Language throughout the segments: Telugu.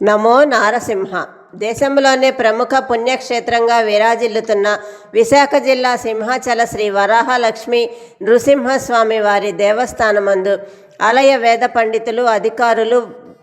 నమో నారసింహ. దేశంలోనే ప్రముఖ పుణ్యక్షేత్రంగా విరాజిల్లుతున్న విశాఖ జిల్లా సింహాచల శ్రీ వరాహలక్ష్మి నృసింహస్వామి వారి దేవస్థానమందు ఆలయ వేద పండితులు అధికారులు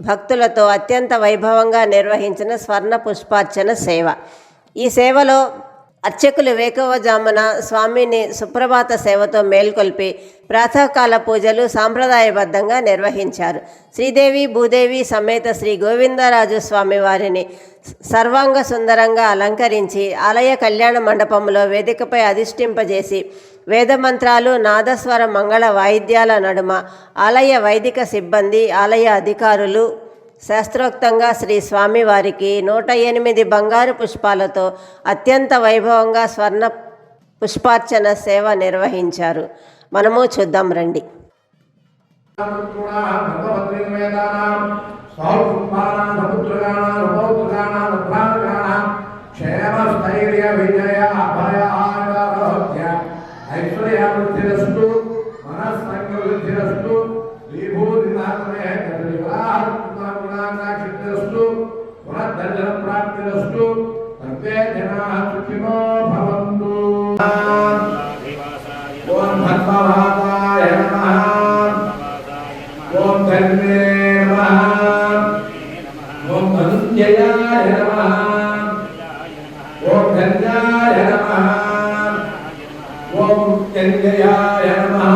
భక్తులతో అత్యంత వైభవంగా నిర్వహించిన స్వర్ణ పుష్పార్చన సేవ. ఈ సేవలో అర్చకులు వేకువజామున స్వామిని సుప్రభాత సేవతో మేల్కొల్పి ప్రాతకాల పూజలు సాంప్రదాయబద్ధంగా నిర్వహించారు. శ్రీదేవి భూదేవి సమేత శ్రీ గోవిందరాజు స్వామి వారిని సర్వాంగ సుందరంగా అలంకరించి ఆలయ కళ్యాణ మండపంలో వేదికపై అధిష్ఠింపజేసి వేదమంత్రాలు నాదస్వర మంగళ వాయిద్యాల నడుమ ఆలయ వైదిక సిబ్బంది ఆలయ అధికారులు శాస్త్రోక్తంగా శ్రీ స్వామివారికి నూట ఎనిమిది బంగారు పుష్పాలతో అత్యంత వైభవంగా స్వర్ణ పుష్పార్చన సేవ నిర్వహించారు. మనము చూద్దాం రండి. ఐశ్వర్యాభివృద్ధిరస్తు ప్రాప్తిరస్తు సర్వే జనా సుఖినో భవంతు. ఓం భద్మవాదాయ నమః. ఓం ధన్యే నమః. ఓం ధనుంజయాయ నమః. ఓం ధన్యాయ నమః. ఓం ధన్యయాయ నమః.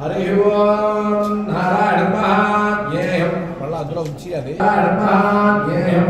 हरि ओम नारायण महाज्ञेयम बड़ा दूर ऊंची है नारायण महाज्ञेयम